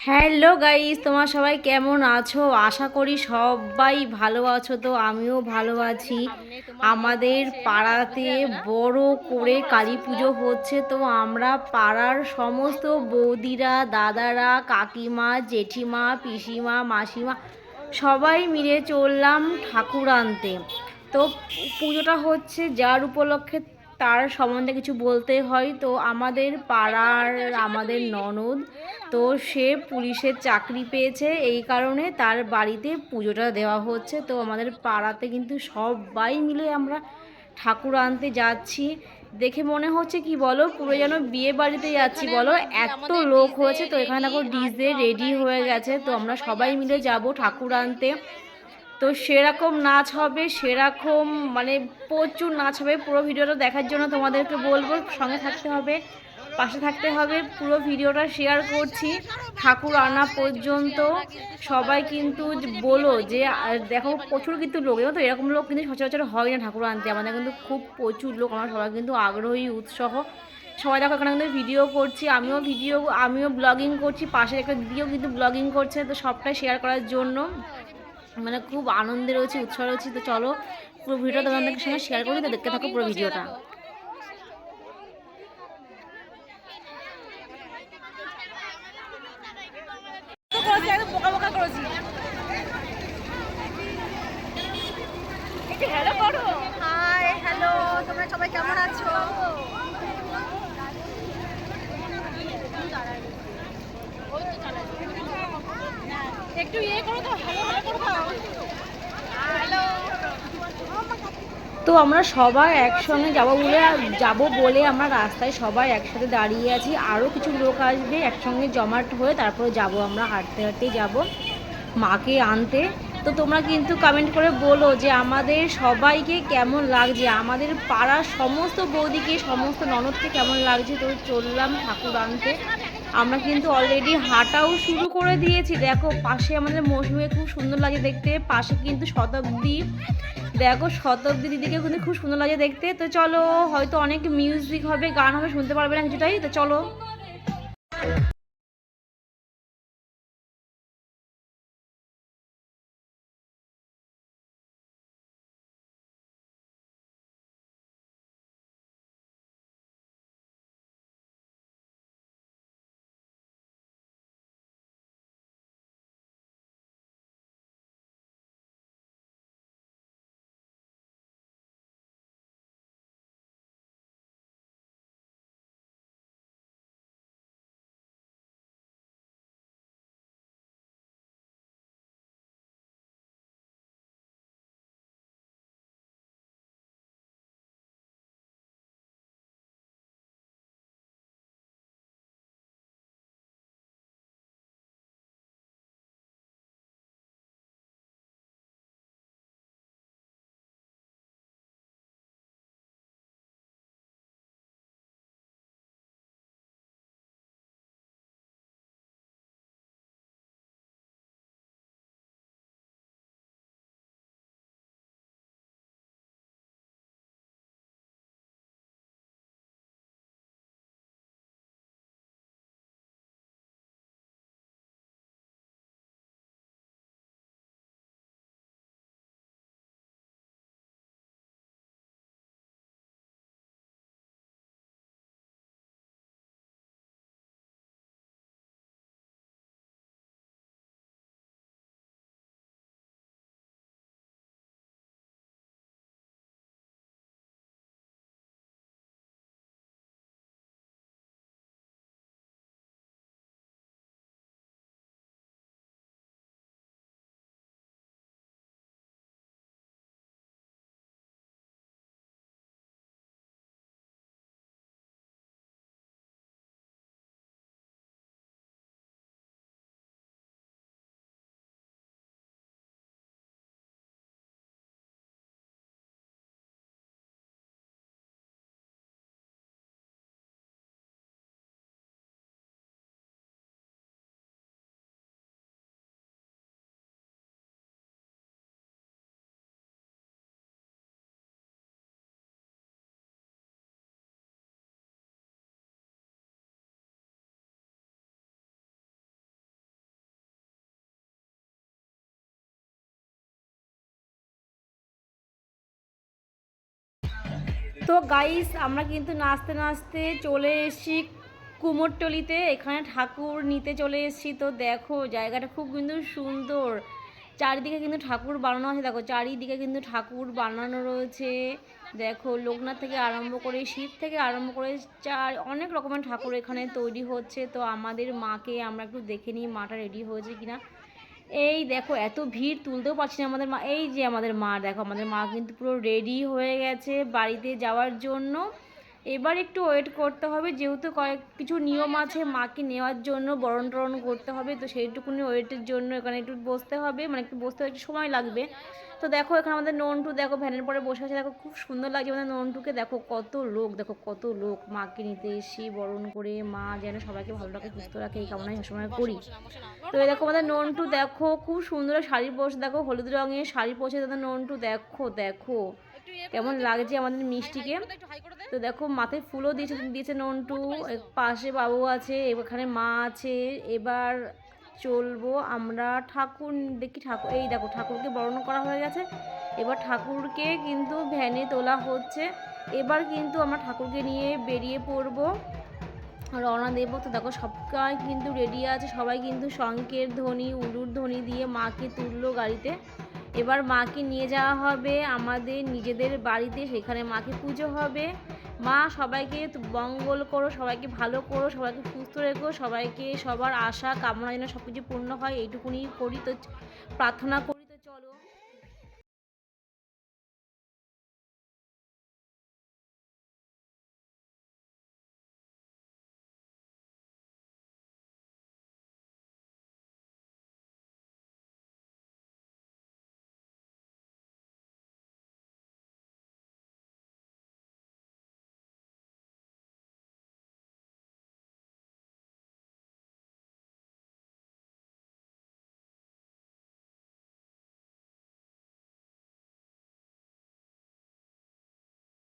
Hello guys তোমার সবাই কেমন আছো? আশা করি সবাই ভালো আছো, তো আমিও ভালো আছি। আমাদের পাড়াতে বড় করে কালী পুজো হচ্ছে, তো আমরা পাড়ার সমস্ত বৌদিরা, দাদারা, কাকিমা, জেঠিমা, পিসিমা, মাসিমা সবাই মিলে চললাম ঠাকুর আনতে। তো পুজোটা হচ্ছে যার উপলক্ষে তার সম্বন্ধে কিছু বলতে হয়। তো আমাদের পাড়ার আমাদের ননদ তো সে পুলিশের চাকরি পেয়েছে। এই কারণে তার বাড়িতে পুজোটা দেওয়া হচ্ছে। তো আমাদের পাড়াতে কিন্তু সবাই মিলে আমরা ঠাকুর আনতে যাচ্ছি। দেখে মনে হচ্ছে কি বলো পুরো যেন বিয়ে বাড়িতে যাচ্ছি বলো। এত লোক হয়েছে তো এখানে দেখো ডিজে রেডি হয়ে গেছে। তো আমরা সবাই মিলে যাব ঠাকুর আনতে। তো সেরকম নাচ হবে, সেরকম মানে প্রচুর নাচ হবে। পুরো ভিডিওটা দেখার জন্য তোমাদেরকে বলব, সঙ্গে থাকতে হবে, পাশে থাকতে হবে। পুরো ভিডিওটা শেয়ার করছি। ঠাকুর আনা পর্যন্ত সবাই কিন্তু বলো যে দেখো প্রচুর কিন্তু লোক, জানো তো? এরকম লোক কিন্তু সচরাচর হয় না ঠাকুর আনতে। আমাদের কিন্তু খুব প্রচুর লোক, আমরা সবাই কিন্তু আগ্রহী, উৎসাহ। সবাই দেখো এখানে কিন্তু ভিডিও করছি, আমিও ভিডিও আমিও ব্লগিং করছি, পাশে একটা দিদিও কিন্তু ব্লগিং করছে, তো সবটাই শেয়ার করার জন্য। মানে খুব আনন্দে রয়েছি, উৎসাহ রয়েছি। তো চলো পুরো ভিডিওটা তোমাদের সঙ্গে শেয়ার করি, তো দেখতে থাকো পুরো ভিডিওটা। হ্যালো করো হাই হ্যালো তোমরা সবাই কেমন আছো একটু ইয়ে করো তো হ্যালো হ্যালো করো তো হ্যালো তো আমরা সবাই একসঙ্গে যাব বলে যাব বলে আমরা রাস্তায় সবাই একসাথে দাঁড়িয়ে আছি। আরও কিছু লোক আসবে একসঙ্গে জমাট হয়ে তারপরে যাব আমরা, হাঁটতে হাঁটতে যাব মাকে আনতে। তো তোমরা কিন্তু কমেন্ট করে বলো যে আমাদের সবাইকে কেমন লাগছে, আমাদের পাড়ার সমস্ত বৌদিকে, সমস্ত ননদকে কেমন লাগছে? তো চললাম ঠাকুর আনতে। আমরা কিন্তু অলরেডি হাঁটাও শুরু করে দিয়েছি। দেখো, পাশে আমাদের মৌসুমে খুব সুন্দর লাগে দেখতে। পাশে কিন্তু শতাব্দী। দেখো, শতাব্দী দিদিকে কিন্তু খুব সুন্দর লাগে দেখতে। তো চলো, হয়তো অনেক মিউজিক হবে, গান হবে, শুনতে পারবে না কিছুটাই। তো চলো। তো গাইস আমরা কিন্তু নাচতে নাচতে চলে এসেছি কুমোরটলিতে। এখানে ঠাকুর নিতে চলে এসেছি। তো দেখো, জায়গাটা খুব কিন্তু সুন্দর। চারিদিকে কিন্তু ঠাকুর বানানো আছে। দেখো, চারিদিকে কিন্তু ঠাকুর বানানো রয়েছে। দেখো, লোকনাথ থেকে আরম্ভ করে, শিব থেকে আরম্ভ করে, চার, অনেক রকমের ঠাকুর এখানে তৈরি হচ্ছে। তো আমাদের মাকে আমরা একটু দেখে নিই মাটা রেডি হয়েছে কিনা। এই দেখো, এত ভিড় তুলতেও পারছি না আমাদের মা, এই যে আমাদের মা, দেখো, আমাদের মা কিন্তু পুরো রেডি হয়ে গেছে বাড়িতে যাওয়ার জন্য। এবার একটু ওয়েট করতে হবে, যেহেতু কয়েক, কিছু নিয়ম আছে মাকে নেওয়ার জন্য, বরণ টরণ করতে হবে, তো সেইটুকুনি ওয়েটের জন্য এখানে একটু বসতে হবে মানে একটু বসতে একটু সময় লাগবে। তো দেখো এখানে আমাদের নন্টু, দেখো ভ্যানের পরে বসে আছে, দেখো খুব সুন্দর লাগছে আমাদের নন্টুকে, দেখো কত লোক, দেখো কত লোক মাকে নিতে এসি বরণ করে, মা যেন সবাইকে ভালো রাখে, সুস্থ রাখে, এই কামনাই সবসময় করি। তো এই দেখো আমাদের নন্টু, দেখো খুব সুন্দর শাড়ি পরছে, দেখো হলুদ রঙের শাড়ি পরছে তাদের নন্টু, দেখো দেখো। কেমন লাগছে আমাদের মিষ্টিকে? তো দেখো মাথায় ফুলও দিয়েছে দিয়েছে নন্টু পাশে বাবু আছে এখানে মা আছে এবার চলবো আমরা ঠাকুর দেখি ঠাকুর এই দেখো ঠাকুরকে বরণ করা হয়ে গেছে এবার ঠাকুরকে কিন্তু ভ্যানে তোলা হচ্ছে এবার কিন্তু আমরা ঠাকুরকে নিয়ে বেরিয়ে পড়ব রওনা দেবো তো দেখো সবাই কিন্তু রেডি আছে সবাই কিন্তু শঙ্কের ধ্বনি উলুর ধ্বনি দিয়ে মাকে তুললো গাড়িতে এবার মাকে নিয়ে যাওয়া হবে আমাদের নিজেদের বাড়িতে সেখানে মাকে পুজো হবে মা, সবাইকে মঙ্গল করো, সবাইকে ভালো করো, সবাইকে সুস্থ রেখো, সবাইকে সবার আশা, কামনা যেন সব কিছু পূর্ণ হয় এইটুকুনি করি। তো প্রার্থনা করি।